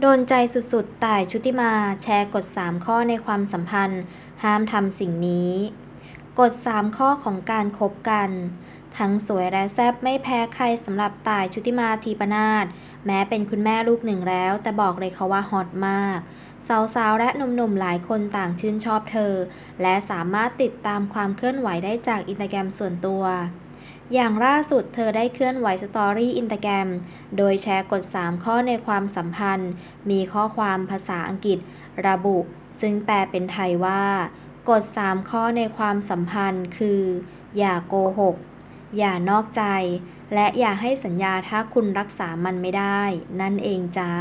โดนใจสุดๆ ต่ายชุติมาแชร์กฎ 3 ข้อในความสัมพันธ์ ห้ามทำสิ่งนี้ กฎ 3 ข้อของการคบกัน ทั้งสวยและแซ่บไม่แพ้ใครสำหรับต่ายชุติมาทีปนาถแม้เป็นคุณแม่ลูกหนึ่งแล้ว แต่บอกเลยค่ะว่าฮอตมาก สาวๆ และหนุ่มๆ หลายคนต่างชื่นชอบเธอ และสามารถติดตามความเคลื่อนไหวได้จากอินสตาแกรมส่วนตัว อย่างล่าสุดเธอได้เคลื่อนไหวสตอรี่อินตาแกรม โดยแชร์กฎ 3 ข้อในความสัมพันธ์ มีข้อความภาษาอังกฤษ ระบุ ซึ่งแปลเป็นไทยว่า กฎ 3 ข้อในความสัมพันธ์คือ อย่าโกหก อย่านอกใจ และอย่าให้สัญญาถ้าคุณรักษามันไม่ได้ นั่นเองจ้า